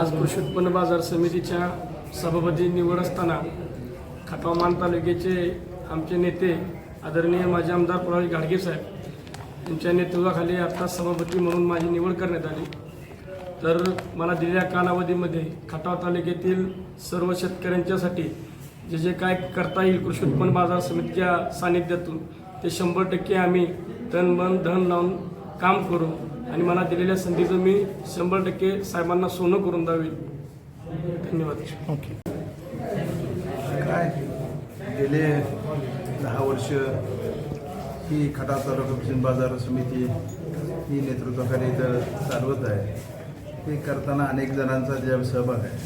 आज कृषी उत्पन्न बाजार समितीच्या सभापती निवड असताना खटाव मान तालुक्याचे आमचे नेते आदरणीय माजी आमदार प्रवेश घाडगे साहेब यांच्या नेतृत्वाखाली आत्ता सभापती म्हणून माझी निवड करण्यात आली. तर मला दिलेल्या कालावधीमध्ये खटाव तालुक्यातील सर्व शेतकऱ्यांच्यासाठी जे जे काय करता येईल कृषी उत्पन्न बाजार समितीच्या सानिध्यातून ते शंभर टक्के आम्ही तन मन धन लावून काम करू. आणि मला दिलेल्या संधीचं मी शंभर टक्के साहेबांना सोनं करून द्यावी. धन्यवाद. ओके. काय? गेले दहा वर्ष ही खटाव तालुका बाजार समिती ही नेतृत्वाखाली इथं चालवत आहे. ते करताना अनेक जणांचा त्याच्यावर सहभाग आहे.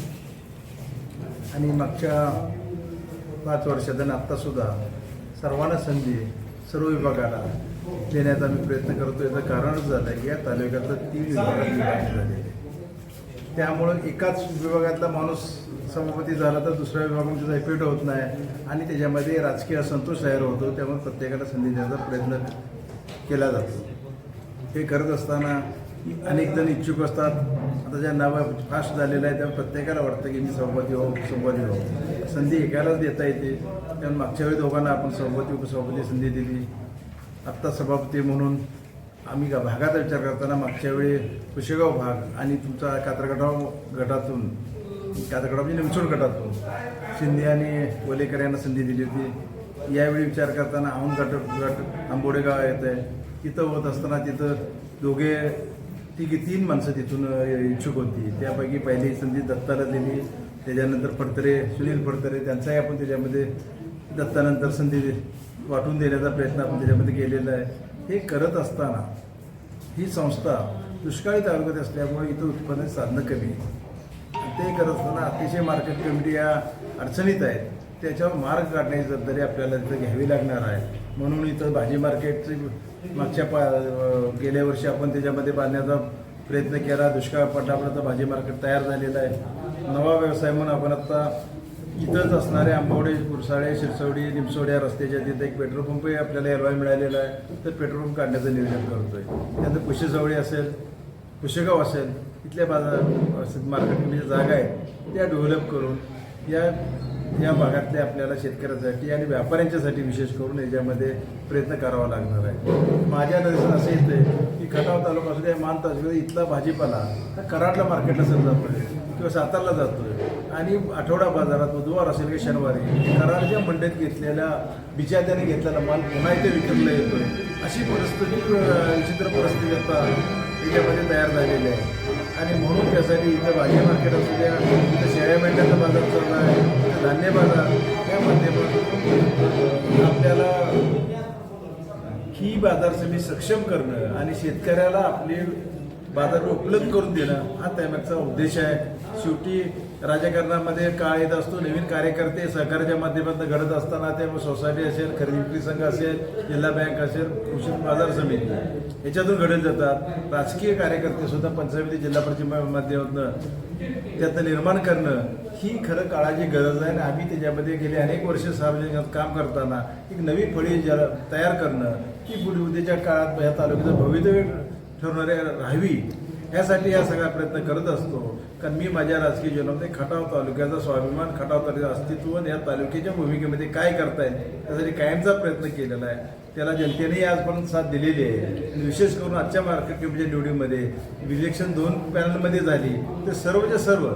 आणि मागच्या पाच वर्षात आणि आत्तासुद्धा सर्वांना संधी सर्व विभागाला देण्याचा आम्ही प्रयत्न करतो याचं कारणच झालं आहे की या तालुक्यातलं तीन विभागात विभागणी झालेली आहे. त्यामुळं एकाच विभागातला माणूस सभापती झाला तर दुसऱ्या विभागामध्ये त्याचा इफेक्ट होत नाही आणि त्याच्यामध्ये राजकीय असंतोष तयार होतो. त्यामुळे प्रत्येकाला संधी देण्याचा प्रयत्न केला जातो. हे करत असताना अनेक जण इच्छुक असतात. आता ज्या नावं फास्ट झालेलं आहे त्या प्रत्येकाला वाटतं की मी सहभागी हो सहभागी हो संधी एकालाच देता येते. त्यामुळे मागच्या वेळी दोघांना आपण सहभागी उपसभापती संधी दिली. आत्ता सभापती म्हणून आम्ही भागाचा विचार करताना मागच्या वेळी कुशेगाव भाग आणि तुमचा कात्रगडाव गटातून कात्रगडाव म्हणजे निमसोड गटातून शिंदे आणि वलेकर यांना संधी दिली होती. यावेळी विचार करताना औंध गट गट आंबोडेगाव येत आहे तिथं होत असताना तिथं दोघे ती तीन माणसं तिथून इच्छुक होती. त्यापैकी पहिली संधी दत्ताला दिली त्याच्यानंतर फडतरे सुनील फडतरे त्यांचाही आपण त्याच्यामध्ये दत्तानंतर संधी वाटून देण्याचा प्रयत्न आपण त्याच्यामध्ये केलेला आहे. हे करत असताना ही संस्था दुष्काळी तालुक्यात असल्यामुळे इथं उत्पन्न साधनं कमी आहे. ते करत असताना अतिशय मार्केट कमिटी या अडचणीत आहेत. त्याच्यावर मार्ग काढण्याची जबाबदारी आपल्याला तिथं घ्यावी लागणार आहे. म्हणून इथं भाजी मार्केटची मागच्या पा गेल्या वर्षी आपण त्याच्यामध्ये बांधण्याचा प्रयत्न केला. दुष्काळ पडल्यापर्यंत भाजी मार्केट तयार झालेलं आहे. नवा व्यवसाय म्हणून आपण आता इथंच असणारे आंबवडे कुरसाळे शिरसवडी निमसोड या रस्त्याच्या तिथे एक पेट्रोल पंपही आपल्याला एरवाय मिळालेला आहे. तर पेट्रोल पंप काढण्याचं नियोजन करतोय. त्यानंतर कुशेजवळी असेल कुशेगाव असेल इथल्या बाजार मार्केटमध्ये मार्केट जागा आहेत त्या डेव्हलप करून या या भागातल्या आपल्याला शेतकऱ्यांसाठी आणि व्यापाऱ्यांच्यासाठी विशेष करून याच्यामध्ये प्रयत्न करावा लागणार आहे. माझ्या नजरेत असं येतं की खटाव तालुका असू द्या मान तालुक्यात इथला भाजीपाला हा कराडला मार्केटला सर जातोय किंवा सातारला जातोय. आणि आठवडा बाजारात बुधवार असेल की शनिवारी कराडच्या मंडईत घेतलेल्या बिचात्याने घेतलेला माल पुन्हा इथे विकतला येतोय. अशी परिस्थिती विचित्र परिस्थिती आता त्याच्यामध्ये तयार झालेली आहे. आणि म्हणून त्यासाठी इथं भाजी मार्केट असू द्या इथं शेळ्या मेंढ्याचा बाजार चालला आहे. धान्य बाजार या माध्यमातून आपल्याला ही बाजार समिती सक्षम करणं आणि शेतकऱ्याला आपली बाजार उपलब्ध करून देणं हा त्यामागचा उद्देश आहे. शेवटी राजकारणामध्ये काळ येत असतो नवीन कार्यकर्ते सहकार्याच्या माध्यमातून घडत असताना ते सोसायटी असेल खरेदी विक्री संघ असेल जिल्हा बँक असेल कृषी बाजार समिती. याच्यातून घडत जातात. राजकीय कार्यकर्ते सुद्धा पंचायती जिल्हा परिषद माध्यमातून त्यातनं निर्माण करणं ही खरं काळाची गरज आहे. आणि आम्ही त्याच्यामध्ये गेले अनेक वर्ष सार्वजनिक काम करताना एक नवी फळी जल तयार करणं की पुढे उद्याच्या काळात या तालुक्याचं भवितव्य ठरणाऱ्या राहावी. यासाठी हा सगळा प्रयत्न करत असतो. कारण मी माझ्या राजकीय जीवनामध्ये खटाव तालुक्याचा स्वाभिमान खटाव तालुक्याचं अस्तित्व या तालुक्याच्या भूमिकेमध्ये काय करता येईल त्यासाठी कायमचा प्रयत्न केलेला आहे. त्याला जनतेनेही आजपर्यंत साथ दिलेली आहे. आणि विशेष करून आजच्या मार्केट कमिटीच्या निवडीमध्ये इलेक्शन दोन पॅनलमध्ये झाली. तर सर्वच्या सर्व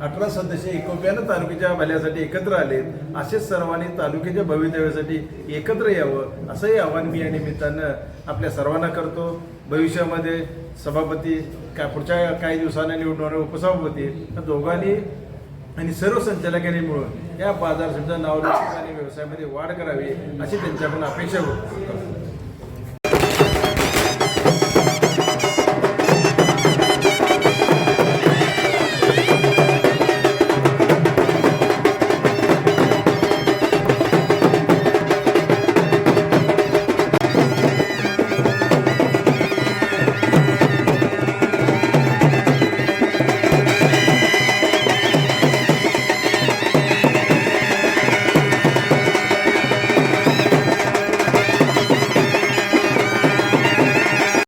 अठरा सदस्य एकोप्यानं तालुक्याच्या भल्यासाठी एकत्र आलेत. असेच सर्वांनी तालुक्याच्या भवितव्यासाठी एकत्र यावं असंही आव्हान मी या निमित्तानं आपल्या सर्वांना करतो. भविष्यामध्ये सभापती का पुढच्या काही दिवसांना निवडणारे उपसभापती तर दोघांनी आणि सर्व संचालकांनी मिळून या बाजार समितीचं नाव आणि व्यवसायामध्ये वाढ करावी अशी त्यांच्याकडून अपेक्षा होती.